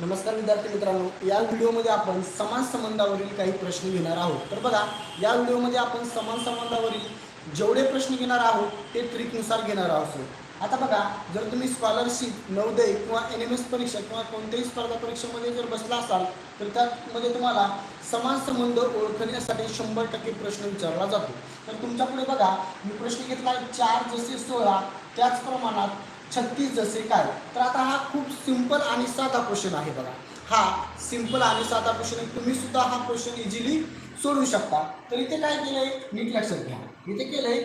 नमस्कार विद्यार्थी मित्रांनो या व्हिडिओमध्ये आपण समान संबंधावरील काही प्रश्न घेणार आहोत. तर बघा या व्हिडिओमध्ये आपण समान संबंधावरील जेवढे प्रश्न घेणार आहोत ते ट्रिकनुसार घेणार आहोत. आता बघा जर तुम्ही स्कॉलरशिप नवोदय किंवा एन एम एस परीक्षा किंवा कोणत्याही स्पर्धा परीक्षेमध्ये जर बसला असाल तर त्यामध्ये तुम्हाला समान संबंध ओळखण्यासाठी शंभर टक्के प्रश्न विचारला जातो. तर तुमच्यापुढे बघा मी प्रश्न घेतला चार जसे सोळा त्याच प्रमाणात छत्तीस जसे काय तर आता हा खूप सिंपल आणि साधा क्वेश्चन आहे बघा. हा सिंपल आणि साधा क्वेश्चन आहे. तुम्ही सुद्धा हा क्वेश्चन इझिली सोडवू शकता. तर इथे काय केलंय? नीट लक्षात घ्या. इथे केलंय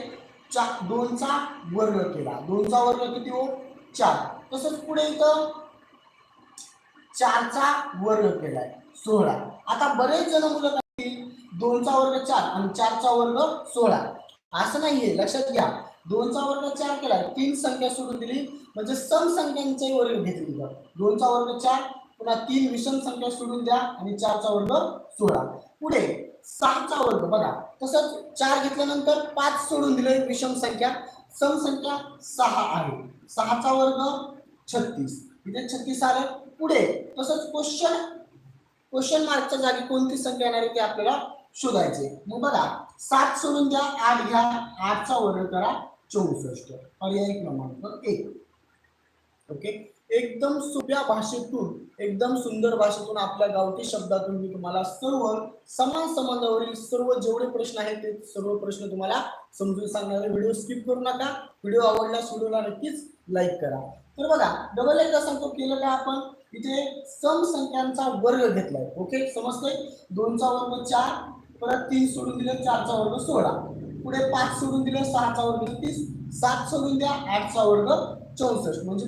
चा दोनचा वर्ग केला. दोनचा वर्ग किती हो? चार. तसंच पुढे इथं चारचा वर्ग केलाय. सोळा. आता बरेच जण मुलं दोनचा वर्ग चार आणि चारचा वर्ग सोळा. असं नाहीये. लक्षात घ्या. दोनचा वर्ग चार केला तीन संख्या सोडून दिली म्हणजे सम संख्यांचे वर्ग घेतली तिथं. दोनचा वर्ग चार पुन्हा तीन विषम संख्या सोडून द्या आणि चारचा वर्ग सोळा पुढे सहाचा वर्ग बघा. तसंच चार घेतल्यानंतर पाच सोडून दिले विषम संख्या. सम संख्या सहा आहे. सहाचा वर्ग छत्तीस. इथे छत्तीस आले. पुढे तसंच क्वेश्चन क्वेश्चन मार्कच्या जागी कोणती संख्या येणार आहे ते आपल्याला शोधायचे. मग बघा सात सोडून द्या आठ घ्या आठचा वर्ग करा. चौसष्ट. पर्याय क्रमांक एक. ओके एकदम सोप्या भाषेतून एकदम सुंदर भाषेतून आपल्या गावठी शब्दातून मी तुम्हाला सर्व समान संबंधावरील सर्व जेवढे प्रश्न आहेत ते सर्व प्रश्न तुम्हाला समजून सांगणारे व्हिडिओ स्किप करू नका. व्हिडिओ आवडल्यास व्हिडिओला नक्कीच लाईक करा. तर बघा डबल एकदा सांगतो केलं आहे आपण? इथे सम संख्यांचा वर्ग घेतलाय. ओके समजतंय? दोनचा वर्ग चार परत तीन सोडून दिले चारचा वर्ग सोळा. पुढे पाच सोडून दिलं सहाचा वर्ग तीस सात सोडून द्या आठचा वर्ग चौसष्ट. म्हणजे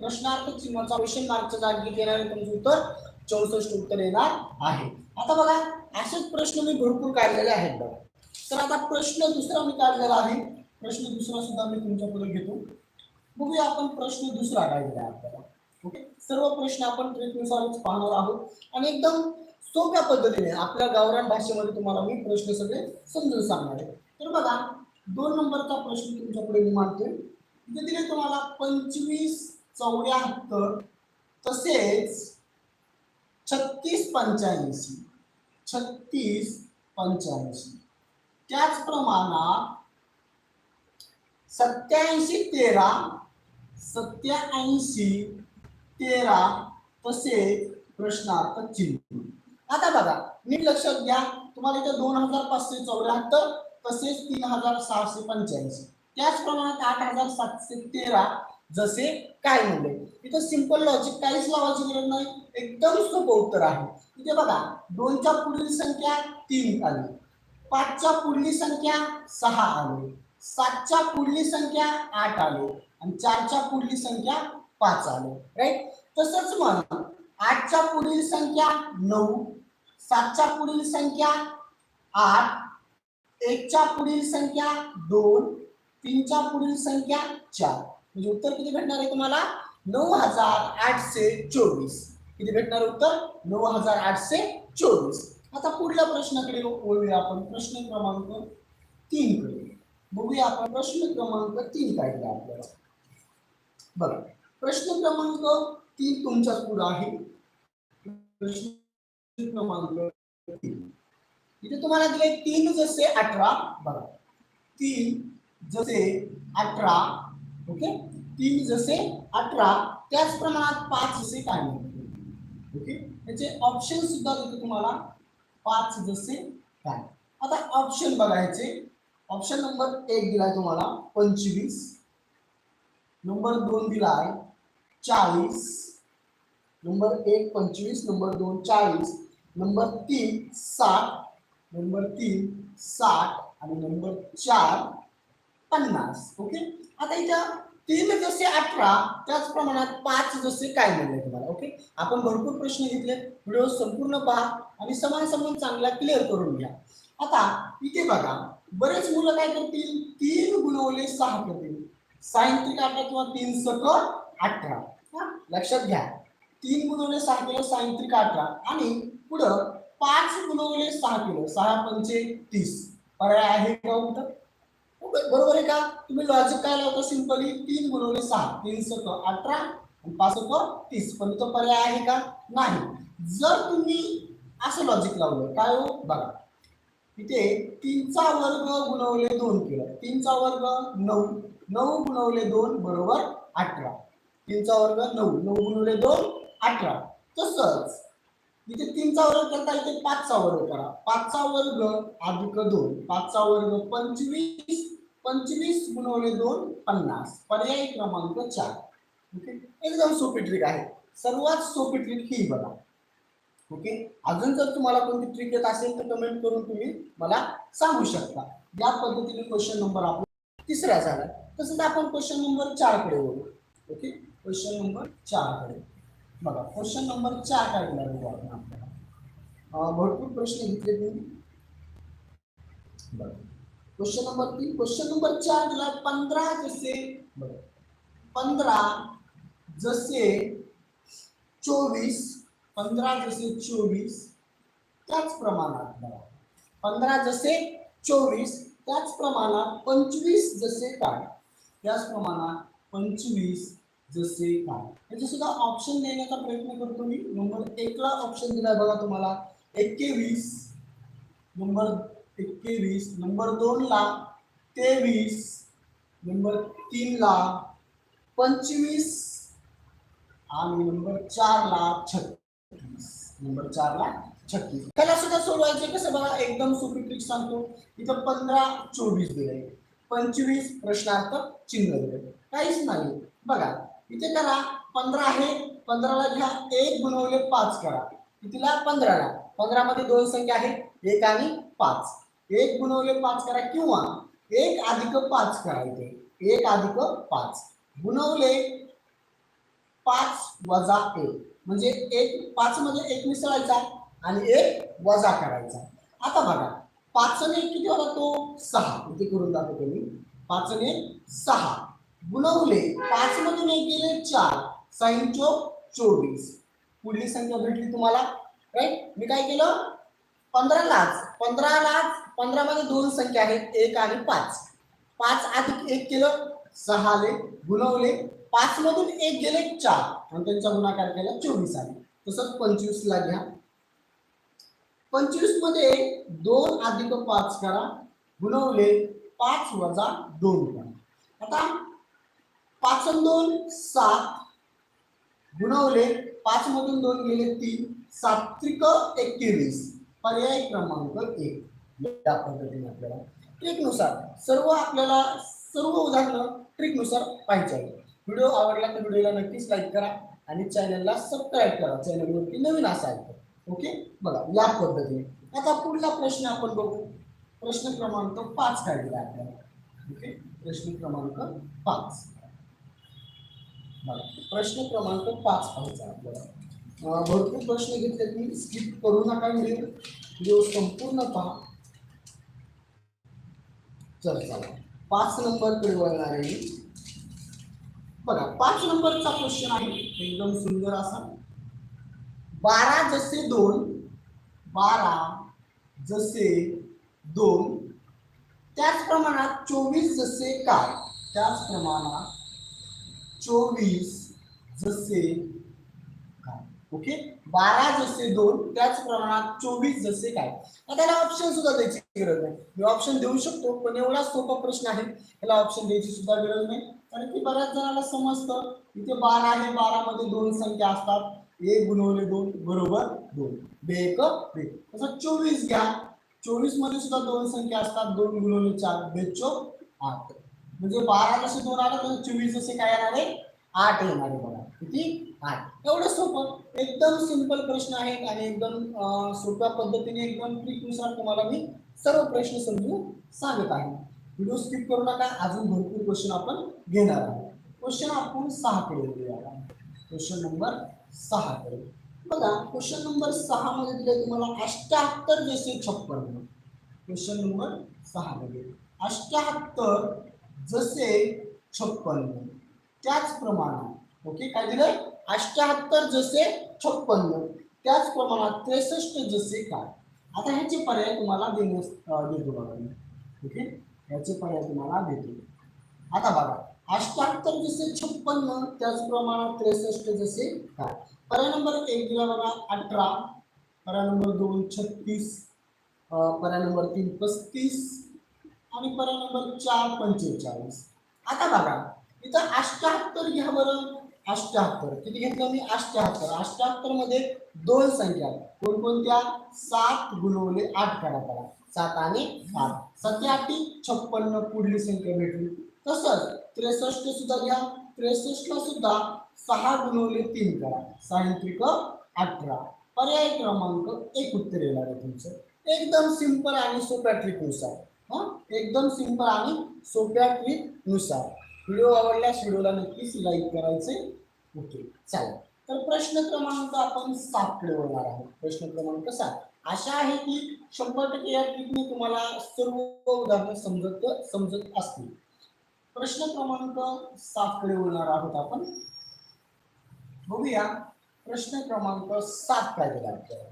प्रश्नार्थ चिन्हाचा क्वेश्चन मार्कच्या जागी घेणारे तुमचं उत्तर चौसष्ट उत्तर येणार आहे. आता बघा असेच प्रश्न मी भरपूर काढलेले आहेत बघा. तर आता प्रश्न दुसरा मी काढलेला आहे. प्रश्न दुसरा सुद्धा मी तुमच्यापुढे घेतो. बघूया आपण प्रश्न दुसरा काढलेला आहे आपल्याला ओके सर्व प्रश्न आपण ट्रेकनुसारच पाहणार आहोत. आणि एकदम सोप्या पद्धतीने आपल्या गावरान भाषेमध्ये तुम्हाला मी प्रश्न सगळे समजून सांगणार आहे. तर बघा दोन नंबरचा प्रश्न तुमच्याकडे मी मांडतोय इथे दिले तुम्हाला पंचवीस चौऱ्याहत्तर तसेच छत्तीस पंच्याऐंशी. छत्तीस पंच्याऐंशी. त्याच प्रमाणात सत्याऐंशी तेरा सत्याऐंशी तेरा तसेच प्रश्नार्थ चिन्ह. आता बघा नीट लक्षात घ्या. तुम्हाला इथे दोन हजार पाचशे चौऱ्याहत्तर तसेच तीन हजार सहाशे पंच्याऐंशी. त्याच प्रमाणात आठ हजार सातशे तेरा जसे काय म्हणले इथं सिंपल लॉजिक काहीच लावायची गरज नाही. एकदम सोपं उत्तर आहे. इथे बघा दोनच्या पुढील संख्या तीन आली. पाचच्या पुढली संख्या सहा आली. सातच्या पुढली संख्या आठ आली. आणि चारच्या पुढली संख्या पाच आली. राईट तसंच मग आठच्या पुढील संख्या नऊ सातच्या पुढील संख्या आठ एकच्या पुढील संख्या दोन तीनच्या पुढील संख्या चार. म्हणजे उत्तर किती भेटणार आहे तुम्हाला? नऊ हजार आठशे चोवीस. किती भेटणार उत्तर? नऊ हजार आठशे चोवीस. आता पुढल्या प्रश्नाकडे वळूया आपण. प्रश्न क्रमांक तीन कडे. बघूया आपण प्रश्न क्रमांक तीन काय दिला आपल्याला. बघा प्रश्न क्रमांक तीन तुमच्याच पुढे आहे. प्रश्न क्रमांक तीन. इथे तुम्हाला दिले तीन जसे अठरा बघा. तीन जसे अठरा ओके? तीन जसे अठरा त्याच प्रमाणात पाच जसे काय ओके? याचे ऑप्शन सुद्धा देतो तुम्हाला पाच जसे काय आता ऑप्शन बघायचे. ऑप्शन नंबर एक दिलाय तुम्हाला पंचवीस. नंबर दोन दिलाय चाळीस. नंबर एक पंचवीस नंबर दोन चाळीस. नंबर तीन साठ नंबर तीन साठ आणि नंबर चार पन्नास. ओके आता इथं तीन जसे अठरा त्याच प्रमाणात पाच जसे काय म्हणले तुम्हाला? ओके आपण भरपूर प्रश्न घेतले. व्हिडिओ संपूर्ण पहा आणि समान समान चांगला क्लिअर करून घ्या. आता इथे बघा बरेच मुलं काय करतील? तीन गुणवले सहा करतील सायंत्रिक अठरा किंवा तीन सक अठरा. हा, लक्षात घ्या. तीन गुणवले सहा केलं सायंत्रिक अठरा. आणि पुढं पाच गुणवले सहा किलो सहा पंचे तीस. पर्याय आहे का उत्तर? बरोबर आहे का? तुम्ही लॉजिक काय लावता सिंपली तीन गुणवले सहा. तीन सक अठरा आणि पाच तीस. पण तो पर्याय आहे का? नाही. जर तुम्ही असं लॉजिक लावलं काय हो? बघा. इथे तीनचा वर्ग गुणवले दोन किलो. तीनचा वर्ग नऊ. नऊ गुणवले दोन बरोबर अठरा. तीनचा वर्ग नऊ. नऊ गुणवले दोन अठरा. तसंच इथे तीनचा वर्ग करता इथे पाचचा वर्ग करा. पाचचा वर्ग अधिक दोन. पाचचा वर्ग पंचवीस. पंचवीस गुणवले दोन पन्नास. पर्याय क्रमांक चार. ओके? एकदम सोपी ट्रिक आहे. सर्वात सोपी ट्रिक ही बघा. ओके? अजून जर तुम्हाला कोणती ट्रिक येत असेल तर कमेंट करून तुम्ही मला सांगू शकता. या पद्धतीने क्वेश्चन नंबर आपला तिसरा झाला. तसंच आपण क्वेश्चन नंबर चारकडे वळू. ओके? क्वेश्चन नंबर चारकडे बघा क्वेश्चन नंबर चार काय बघू आपण आपल्याला भरपूर प्रश्न घेतले तुम्ही. बघा क्वेश्चन नंबर तीन क्वेश्चन नंबर चार दिला पंधरा जसे बघा पंधरा जसे चोवीस पंधरा जसे चोवीस त्याच प्रमाणात बघा. पंधरा जसे चोवीस त्याच प्रमाणात पंचवीस जसे काय? त्याच प्रमाणात पंचवीस जसे काय म्हणजे सुद्धा ऑप्शन देण्याचा प्रयत्न करतो मी. नंबर एकला ऑप्शन दिलाय बघा तुम्हाला. एकेवीस. नंबर एकेवीस. नंबर दोनला तेवीस. नंबर तीनला पंचवीस. आणि नंबर चारला छत्तीस. नंबर चारला छत्तीस. त्याला सुद्धा सोडवायचे कसं बघा? एकदम सोपी ट्रिक सांगतो. इथं पंधरा चोवीस दिले पंचवीस प्रश्नार्थ चिन्ह दिले काहीच नाही. बघा. इथे करा पंधरा आहे पंधराला घ्या एक गुणवले पाच करा. कितीला? पंधराला. पंधरामध्ये दोन संख्या आहेत एक आणि पाच. एक गुणवले पाच करा किंवा एक अधिक पाच करा इथे. एक अधिक पाच. गुणवले पाच वजा एक. म्हणजे एक पाच मध्ये एक मिसळायचा आणि एक वजा करायचा. आता बघा पाचने किती होता तो? सहा. इथे करून दाखवतो मी. पाचने सहा. गुणवले पाच मधून एक गेले चार. साईन चोक चोवीस. पुढली संख्या भेटली तुम्हाला. राईट मी काय केलं? पंधरा लाच. पंधरा मध्ये दोन संख्या आहेत. एक आणि पाच. पाच अधिक एक केलं. सहाले गुणवले पाच मधून एक गेले चार. आणि त्यांचा गुणाकार केला चोवीस आले. तसंच पंचवीस ला घ्या. पंचवीसमध्ये दोन अधिक पाच करा. गुणवले पाच वजा दोन करा. आता पाच दोन सात. गुणवले पाच मधून दोन गेले तीन. सात्विक एकवीस पर्याय क्रमांक एक. या पद्धतीने आपल्याला ट्रिकनुसार सर्व आपल्याला सर्व उदाहरणं ट्रिकनुसार पाहिजे आहे व्हिडिओ आवडला तर व्हिडिओला नक्कीच लाईक करा आणि चॅनलला सबस्क्राईब करा. चॅनलवरती नवीन असाल तर. ओके? बघा या पद्धतीने. आता पुढला प्रश्न आपण बघू. प्रश्न क्रमांक पाच काढलेला आपल्याला. ओके? प्रश्न क्रमांक पाच. प्रश्न क्रमांक पाच पाहायचा आपल्याला. भरपूर प्रश्न घेतले तुम्ही स्किप करू नका व्हिडिओ. व्हिडिओ संपूर्ण पहा. चल चला. पाच नंबरकडे वळणार आहे बघा पाच नंबरचा क्वेश्चन आहे. एकदम सुंदर असा. बारा जसे दोन बारा जसे दोन त्याच प्रमाणात चोवीस जसे काय? त्याच प्रमाणात चोवीस जसे काय? ओके बारा जसे दोन त्याच प्रमाणात चोवीस जसे काय? आता त्याला ऑप्शन सुद्धा द्यायची गरज नाही. मी ऑप्शन देऊ शकतो पण एवढा सोपा प्रश्न आहे. त्याला ऑप्शन द्यायची सुद्धा गरज नाही. कारण की बऱ्याच जणांना समजतं इथे बारा आणि बारा मध्ये दोन संख्या असतात. एक गुणवले दोन बरोबर दोन. बे एक बे तसं चोवीस घ्या. चोवीसमध्ये सुद्धा दोन संख्या असतात. दोन गुणवले चार बेचो आठ. म्हणजे बारा जसे दोन आले म्हणजे चोवीस जसे काय येणार आहे? आठ येणार आहे बघा. किती? आठ. एवढं सोपं. एकदम सिंपल प्रश्न आहेत आणि एकदम सोप्या पद्धतीने एकदम ट्रिकनुसार तुम्हाला मी सर्व प्रश्न समजून सांगत आहे. व्हिडिओ स्किप करू नका. अजून भरपूर क्वेश्चन आपण घेणार आहोत. क्वेश्चन आपण सहा कडे घेऊया. क्वेश्चन नंबर सहा कडे बघा क्वेश्चन नंबर सहा मध्ये दिले तुम्हाला अष्ट्याहत्तर जसे छप्पन क्वेश्चन नंबर सहा मध्ये अष्ट्याहत्तर जसे छप्पन्न. त्याच प्रमाणात ओके, काय जसे छप्पन्न. त्याच प्रमाणात त्रेसष्ट जसे काय? आता ह्याचे पर्याय तुम्हाला देण्यास देतो बघा मी. ओके? ह्याचे पर्याय आता बघा अष्ट्याहत्तर जसे छप्पन्न त्याच प्रमाणात त्रेसष्ट जसे काय? पर्याय नंबर एक दिला बघा, अठरा. पर्याय नंबर दोन छत्तीस. पर्याय नंबर तीन पस्तीस. आणि पर्याय नंबर चार पंचेचाळीस. आता बघा इथं अष्ट्याहत्तर घ्या बरं. अष्ट्याहत्तर. किती घेतलं मी? अष्ट्याहत्तर. अष्ट्याहत्तरमध्ये दोन संख्या कोणकोणत्या? सात गुणवले आठ करा करा सात आणि आठ. सत्याठी छप्पन्न पुढली संख्या भेटली. तसंच त्रेसष्ट सुद्धा घ्या. त्रेसष्टला सुद्धा सहा गुणवले तीन करा. सायंत्रिक अठरा. पर्याय क्रमांक एक उत्तर येणार आहे तुमचं. एकदम सिंपल आणि सोप्या ट्रिकनुसार हा? एकदम सिंपल आणि सोप्या ट्रिकनुसार. व्हिडिओ आवडल्यास व्हिडिओला नक्कीच लाईक करायचे ओके चालेल. तर प्रश्न क्रमांक आपण सातकडे बोलणार आहोत. प्रश्न क्रमांक सात. आशा आहे की शंभर टक्के या ट्रिकने तुम्हाला सर्व उदाहरणं समजत समजत असतील. प्रश्न क्रमांक सातकडे बोलणार आहोत आपण. बघूया. प्रश्न क्रमांक सात काय दिला आपल्याला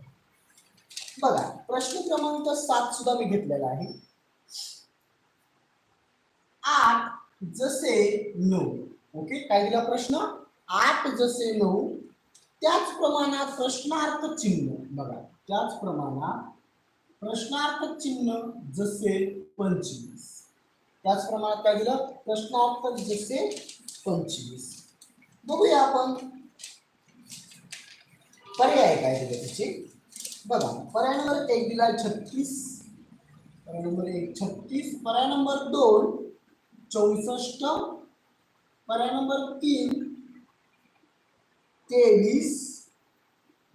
बघा प्रश्न क्रमांक सात सुद्धा मी घेतलेला आहे. आठ जसे नऊ. ओके काय दिला प्रश्न? आठ जसे नऊ त्याच प्रमाणात प्रश्नार्थ चिन्ह. बघा त्याच प्रमाणात प्रश्नार्थ चिन्ह जसे पंचवीस. त्याच प्रमाणात काय दिलं? प्रश्नार्थ जसे पंचवीस. बघूया आपण. पर्याय काय दिले त्याचे? बघा पर्याय नंबर एक दिला छत्तीस. पर्याय नंबर एक छत्तीस. पर्याय नंबर दोन चौसष्ट पर्याय नंबर तीन तेवीस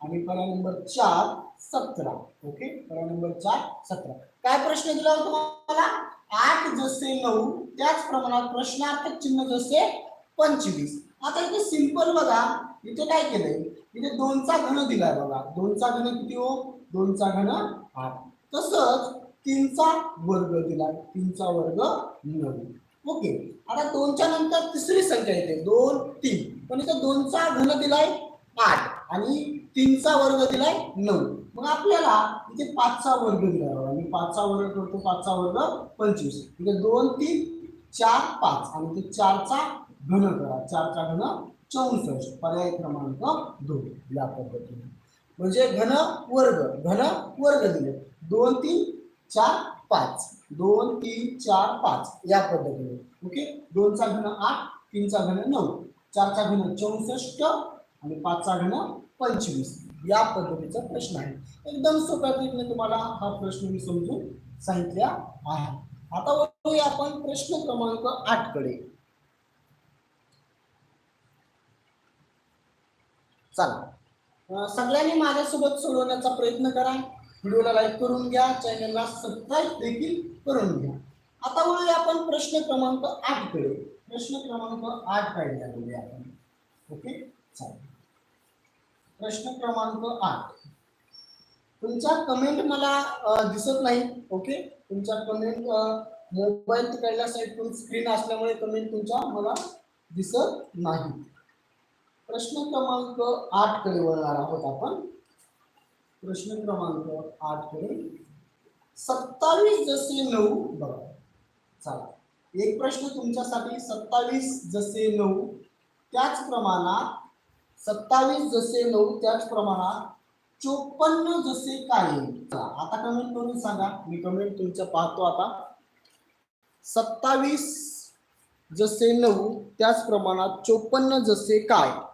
आणि पर्याय नंबर चार सतरा. ओके पर्याय नंबर चार सतरा. काय प्रश्न दिला होता तुम्हाला? आठ जसे नऊ त्याच प्रमाणात प्रश्नार्थक चिन्ह जसे पंचवीस. आता इथे सिंपल बघा. इथे काय केलंय? इथे दोनचा घन दिलाय बघा. दोनचा घन किती हो? दोनचा घन आठ. तसंच तीनचा वर्ग दिलाय. तीनचा वर्ग नऊ. ओके. आता दोनच्या नंतर तिसरी संख्या येते. दोन तीन. पण इथं दोनचा घन दिलाय आठ आणि तीनचा वर्ग दिलाय नऊ. मग आपल्याला इथे पाचचा वर्ग दिला बघा. मी पाचचा वर्ग करतो पाचचा वर्ग पंचवीस. इथे दोन तीन चार पाच. आणि ते चारचा घन करा. चारचा घन चौसष्ट. पर्याय क्रमांक दोन. या पद्धतीने. म्हणजे घन वर्ग. घन वर्ग दिले. दोन तीन चार पाच. दोन तीन चार पाच या पद्धतीने. ओके? दोनचा घन आठ तीनचा घन नऊ. चारचा घन चौसष्ट आणि पाचचा घन पंचवीस. या पद्धतीचा प्रश्न आहे. एकदम सोप्या रीतीने तुम्हाला हा प्रश्न मी समजून सांगितला आहे आता वळूया आपण प्रश्न क्रमांक आठकडे चला सगळ्यांनी माझ्यासोबत सोडवण्याचा प्रयत्न करा. व्हिडिओला लाईक करून घ्या. चॅनलला सबस्क्राईब देखील करून घ्या. आता वळूया आपण प्रश्न क्रमांक आठकडे. प्रश्न क्रमांक आठ काढल्या बोलूया आपण. ओके? चालेल. प्रश्न क्रमांक आठ. तुमचा कमेंट मला दिसत नाही. ओके? तुमच्या कमेंट मोबाईल तिकडल्या साईडतून स्क्रीन असल्यामुळे कमेंट तुमच्या मला दिसत नाही. प्रश्न क्रमांक आठकडे वळणार आहोत आपण. प्रश्न क्रमांक आठकडे. सत्तावीस जसे नऊ बघा. चला. एक प्रश्न तुमच्यासाठी. सत्तावीस जसे नऊ त्याच प्रमाणात सत्तावीस जसे नऊ त्याच प्रमाणात चोपन्न जसे काय आता कमेंट करून सांगा. मी कमेंट तुमच्या पाहतो आता. सत्तावीस जसे नऊ त्याच प्रमाणात चोपन्न जसे काय?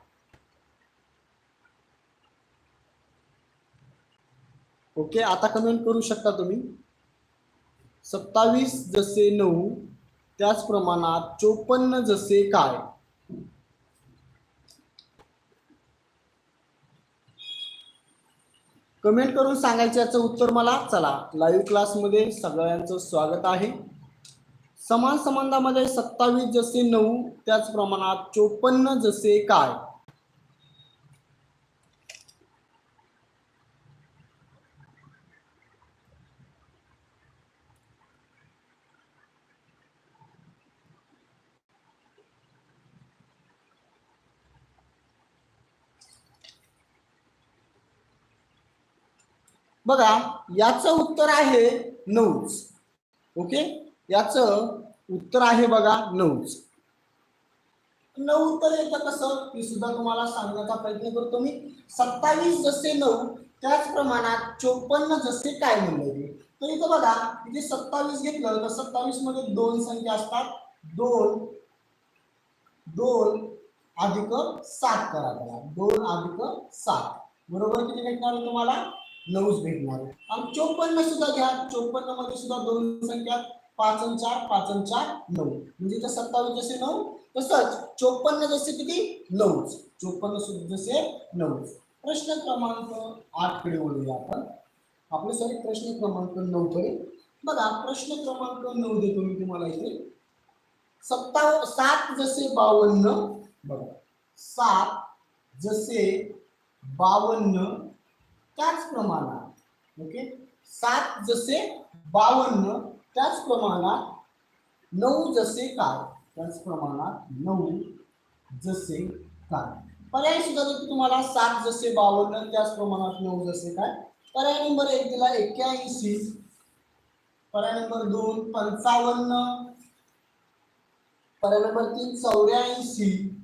ओके आता कमेंट करू शकता तुम्ही. सत्तावीस जसे नऊ त्याच प्रमाणात चोपन्न जसे काय? कमेंट करून सांगायचं याचं उत्तर मला चला. लाईव्ह क्लासमध्ये सगळ्यांचं स्वागत आहे. समान संबंधामध्ये सत्तावीस जसे नऊ त्याच प्रमाणात चोपन्न जसे काय? बघा याचं उत्तर आहे नऊच. ओके? याचं उत्तर आहे बघा नऊच. नऊ तर येतं कसं? मी सुद्धा तुम्हाला सांगण्याचा प्रयत्न करतो मी. सत्तावीस जसे नऊ त्याच प्रमाणात चोपन्न जसे काय म्हणले तर इथं बघा इथे सत्तावीस घेतलं तर सत्तावीसमध्ये दोन संख्या असतात. दोन दोन अधिक सात करा त्याला दोन अधिक सात. बरोबर किती भेटणार तुम्हाला? नऊच भेटणार आणि चोपन्न सुद्धा घ्या. चोपन्नमध्ये सुद्धा दोन संख्या पाच आणि चार पाच आणि चार नऊ. म्हणजे इथं सत्तावीस जसे नऊ तसंच चोपन्न जसे किती? नऊच. चोपन्न सुद्धा जसे नऊच. प्रश्न क्रमांक आठकडे वळूया आपण. आपले सॉरी प्रश्न क्रमांक नऊ कडे बघा प्रश्न क्रमांक नऊ देतो मी तुम्हाला इथे. सत्ता सात जसे बावन्न बघा. सात जसे बावन्न त्याच प्रमाणात ओके सात जसे बावन्न त्याच प्रमाणात नऊ जसे काय? त्याच प्रमाणात नऊ जसे काय? पर्याय सुद्धा देतो तुम्हाला सात जसे बावन्न त्याच प्रमाणात नऊ जसे काय? पर्याय नंबर एक दिला एक्क्याऐंशी. पर्याय नंबर दोन पंचावन्न. पर्याय नंबर तीन चौऱ्याऐंशी.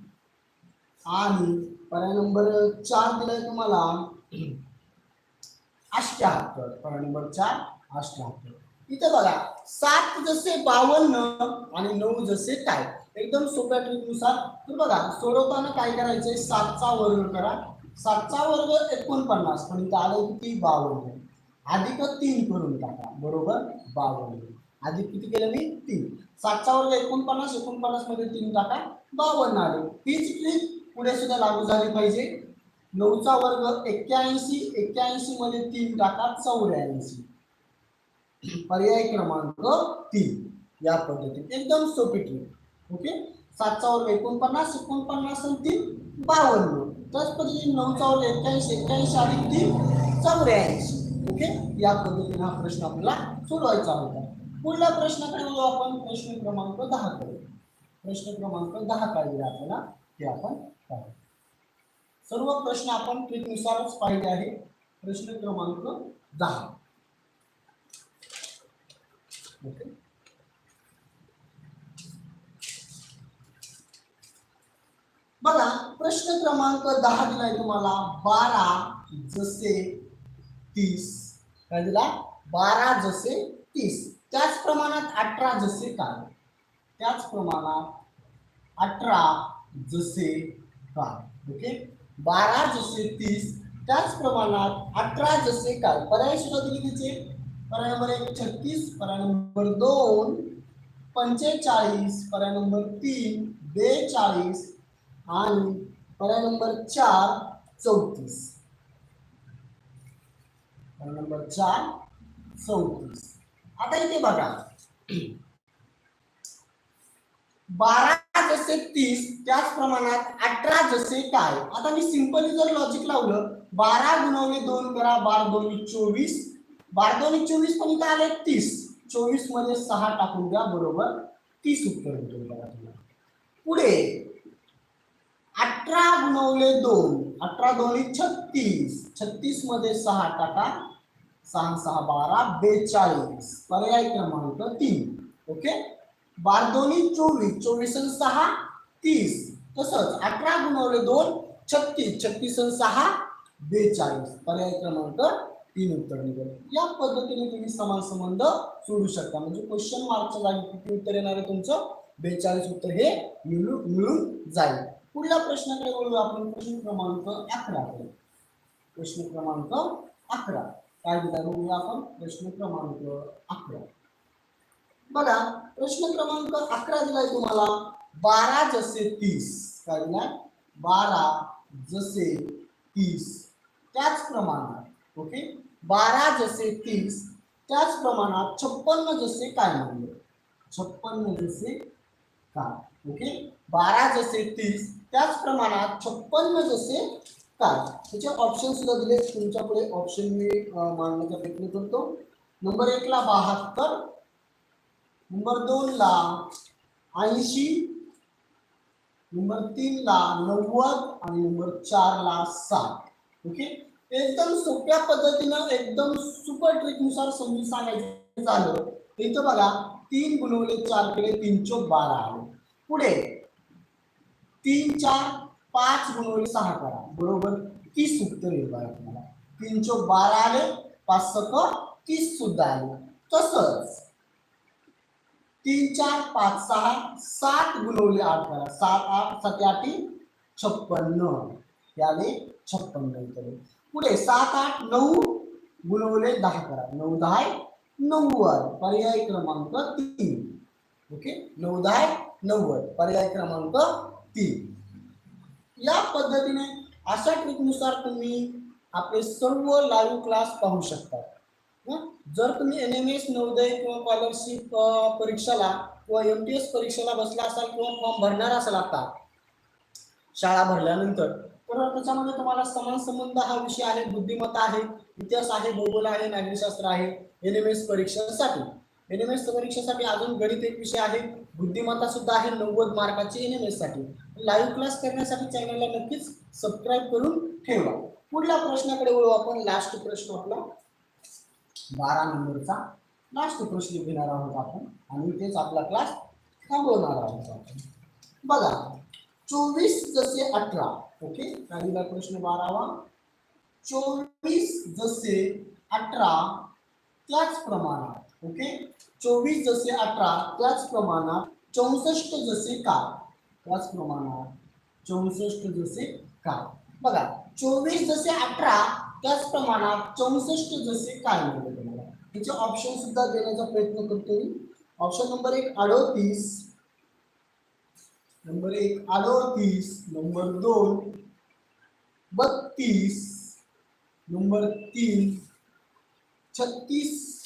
आणि पर्याय नंबर चार दिलाय तुम्हाला अष्ट्याहत्तर पर्याय नंबर चार अष्ट्याहत्तर इथं बघा सात जसे बावन्न आणि नऊ जसे काय? एकदम सोप्या ट्रिकनुसार. तर बघा सोडवताना काय करायचंय? सातचा वर्ग करा. सातचा वर्ग एकोणपन्नास पण इथं आलं किती? बावन्न. अधिक तीन करून टाका. बरोबर? बावन्न. अधिक किती केलं मी? तीन. सातचा वर्ग एकोणपन्नास एकोणपन्नासमध्ये तीन टाका. बावन्न आले. हीच ट्रिक पुढे सुद्धा लागू झाली पाहिजे. नऊचा वर्ग एक्क्याऐंशी एक्क्याऐंशी मध्ये तीन टाका चौऱ्याऐंशी. पर्याय क्रमांक तीन या पद्धतीत. एकदम सोपी ट्रिक ओके? सातचा वर्ग एकोणपन्नास एकोणपन्नास आणि तीन बावन्न. त्याच पद्धतीने नऊचा वर्ग एक्क्याऐंशी एक्क्याऐंशी अधिक तीन चौऱ्याऐंशी. ओके? या पद्धतीने हा प्रश्न आपल्याला सोडवायचा होता. पुढल्या प्रश्नाकडे बघू आपण? प्रश्न क्रमांक दहा कडे. प्रश्न क्रमांक दहा काय आपल्याला. ते आपण पाहू. सर्व प्रश्न आपण ट्रिकनुसारच पाहिले आहे प्रश्न क्रमांक दहा. ओके. बघा प्रश्न क्रमांक दहा दिलाय तुम्हाला. बारा जसे तीस. काय दिला? बारा जसे तीस. त्याच प्रमाणात अठरा जसे काय? त्याच प्रमाणात अठरा जसे काय? ओके? बारा जसे तीस त्याच प्रमाणात अठरा जसे काय? पर्याय सुद्धा दिले तिचे पर्याय नंबर एक छत्तीस. पर्याय नंबर दोन पंचेचाळीस. पर्याय नंबर तीन बेचाळीस. आणि पर्याय नंबर चार चौतीस. पर्याय नंबर चार चौतीस. आता इथे बघा. बारा जसे तीस त्याच प्रमाणात अठरा जसे काय? आता मी सिंपली जर लॉजिक लावलं बारा गुणवले दोन करा बारा दोन्ही चोवीस. बारा दोन्ही चोवीस पण इथं आले तीस. चोवीसमध्ये सहा टाकून द्या बरोबर? तीस उत्तर भेटून बघा पुढे अठरा गुणवले दोन. अठरा दोन्ही छत्तीस. छत्तीसमध्ये सहा टाका. सहा सहा बारा बेचाळीस. पर्याय क्रमांक तीन. ओके? बार दोन्ही चोवीस. चोवीस आणि सहा तीस. तसंच अठरा गुणवले दोन छत्तीस. छत्तीस आणि सहा बेचाळीस. पर्याय क्रमांक तीन उत्तर निघेल. या पद्धतीने तुम्ही समान संबंध सोडू शकता. म्हणजे क्वेश्चन मार्कच्या जागी किती उत्तर येणार आहे तुमचं? बेचाळीस उत्तर हे मिळून मिळून जाईल. पुढल्या प्रश्नाकडे वळू आपण. प्रश्न क्रमांक अकरा. कडे प्रश्न क्रमांक अकरा. काय दिला बघूया आपण? प्रश्न क्रमांक अकरा. बघा प्रश्न क्रमांक अकरा दिलाय तुम्हाला. बारा जसे तीस. काय दिलाय बारा जसे तीस. त्याच प्रमाणात ओके? बारा जसे तीस त्याच प्रमाणात छप्पन्न जसे काय म्हणले? छप्पन्न जसे काय ओके? बारा जसे तीस त्याच प्रमाणात छप्पन्न जसे काय? त्याचे ऑप्शन सुद्धा दिले तुमच्यापुढे ऑप्शन मी मांडण्याचा प्रयत्न करतो. नंबर एकला बहात्तर नंबर दोनला ऐंशी नंबर तीनला नव्वद आणि नंबर चार ला साठ. ओके? एकदम सोप्या पद्धतीनं एकदम सुपर ट्रिकनुसार समजून सांगायचं झालं तर इथं बघा तीन गुणवले चार केले तीन चोक बारा. आहे पुढे तीन चार पाच गुणवले सहा करा. बरोबर? तीस उत्तर येईल बघा तुम्हाला. तीन चौक बारा आले पाच सक तीस सुद्धा आले. तसंच तीन चार पाच सहा सात गुणवले आठ करा सात आठ सात आठी छप्पन्न. याने छप्पन्न इथे पुढे सात आठ नऊ गुणवले दहा करा. नऊ दहा नव्वद. पर्याय क्रमांक तीन. ओके? नऊ दहा नव्वद. पर्याय क्रमांक तीन. या पद्धतीने अशा ट्रिकनुसार तुम्ही आपले सर्व लाईव्ह क्लास पाहू शकता. जर तुम्ही एन एम एस नवोदय किंवा स्कॉलरशिप परीक्षेला किंवा एम टी एस परीक्षेला बसला असाल किंवा फॉर्म भरणार असाल आता शाळा भरल्यानंतर तर त्याच्यामध्ये तुम्हाला समान संबंध हा विषय आहे बुद्धिमत्ता आहे इतिहास आहे भूगोल आहे नागरिकशास्त्र आहे एन एम एस परीक्षेसाठी. एन एम एस परीक्षेसाठी अजून गणित एक विषय आहे बुद्धिमत्ता सुद्धा आहे नव्वद मार्काची एन एम एससाठी. लाईव्ह क्लास करण्यासाठी चॅनलला नक्कीच सबस्क्राईब करून ठेवा. पुढल्या प्रश्नाकडे वळू आपण लास्ट प्रश्न आपला. बारा नंबरचा लास्ट प्रश्न घेणार आहोत आपण. आणि तेच आपला क्लास थांबवणार आहोत आपण. बघा चोवीस जसे अठरा ओके पहिला प्रश्न बारावा. चोवीस जसे अठरा त्याच प्रमाणात ओके चोवीस जसे अठरा त्याच प्रमाणात चौसष्ट जसे का? त्याच प्रमाणात चौसष्ट जसे का? बघा चोवीस जसे अठरा त्याच प्रमाणात चौसष्ट जसे काय? मिळाले त्याचे ऑप्शन सुद्धा देण्याचा प्रयत्न करतो मी ऑप्शन नंबर एक अडोतीस. नंबर एक अडोतीस. नंबर दोन बत्तीस. नंबर तीन छत्तीस.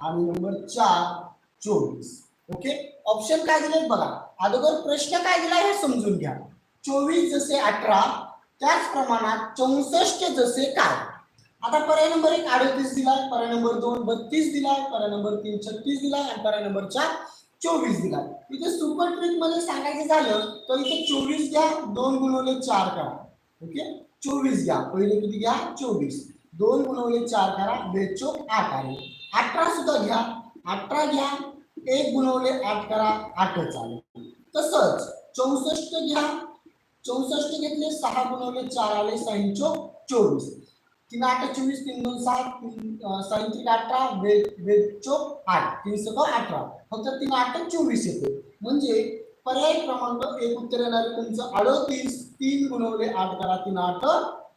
आणि नंबर चार चोवीस. ओके ऑप्शन काय दिले बघा. अगोदर प्रश्न काय दिला हे समजून घ्या. चोवीस जसे अठरा त्याच प्रमाणात चौसष्ट जसे काय? आता पर्याय नंबर एक अडतीस दिलाय पर्याय नंबर दोन बत्तीस दिलाय पर्याय नंबर तीन छत्तीस दिलाय आणि पर्याय नंबर चार चोवीस दिलाय. इथे सुपर ट्रिकमध्ये सांगायचं झालं तर इथे चोवीस घ्या दोन गुणवले चार करा. ओके? चोवीस घ्या. पहिले किती घ्या? चोवीस. दोन गुणवले चार करा बेचो आठ आले अठरा सुद्धा घ्या. अठरा घ्या. एक गुणवले आठ करा आठच आले तसंच चौसष्ट घ्या. चौसष्ट घेतले सहा गुणवले चार आले साईंचो चोवीस. तीन आठ चोवीस तीन दोन सात तीन साईन त्रिक अठरा वेद वेद चोक आठ तीन सक अठरा. फक्त तीन आठ चोवीस येते. म्हणजे पर्याय क्रमांक एक उत्तर येणार तुमचं अडतीस तीन गुणवले आठ करा तीन आठ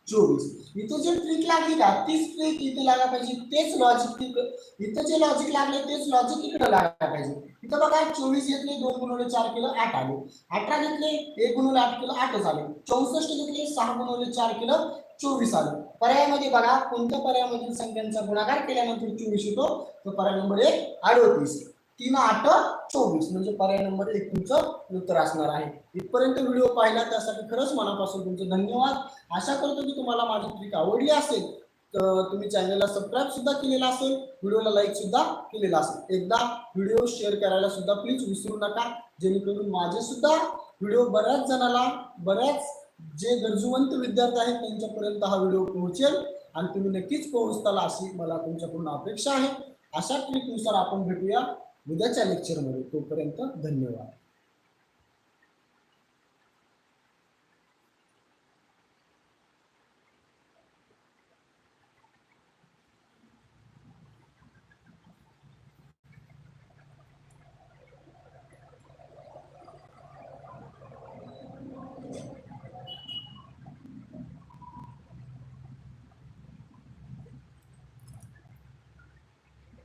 चोवीस. इथं जे ट्रिक लागली का तीच ट्रिक इथे लागायला पाहिजे तेच लॉजिक इथं जे लॉजिक लागले तेच लॉजिक इकडे लागायला पाहिजे. इथं बघा चोवीस घेतले दोन गुणवले चार किलो आठ आले. अठरा घेतले एक गुणवले आठ किलो आठच आले. चौसष्ट घेतले सहा गुणवले चार केलं चोवीस आलं. पर्यायामध्ये बघा कोणत्या पर्यायामधील संख्यांचा गुणाकार केल्यानंतर चोवीस येतो? तर पर्याय नंबर एक अडोतीस. तीन आठ चोवीस. म्हणजे पर्याय नंबर एक तुमचं उत्तर असणार आहे. इथपर्यंत व्हिडिओ पाहिला त्यासाठी खरंच मनापासून तुमचे धन्यवाद. आशा करतो की तुम्हाला माझी ट्रिक आवडली असेल तर तुम्ही चॅनलला सबस्क्राईब सुद्धा केलेला असेल व्हिडिओला लाईक सुद्धा केलेला असेल. एकदा व्हिडिओ शेअर करायला सुद्धा प्लीज विसरू नका जेणेकरून माझे सुद्धा व्हिडिओ बऱ्याच जणाला बऱ्याच जे गरजूवंत विद्यार्थी आहेत त्यांच्यापर्यंत हा व्हिडिओ पोहोचेल. आणि तुम्ही नक्कीच पोहोचताल अशी मला तुमच्याकडून अपेक्षा आहे. अशा ट्रिकनुसार आपण भेटूया. उद्याच्या लेक्चरमध्ये तोपर्यंत धन्यवाद.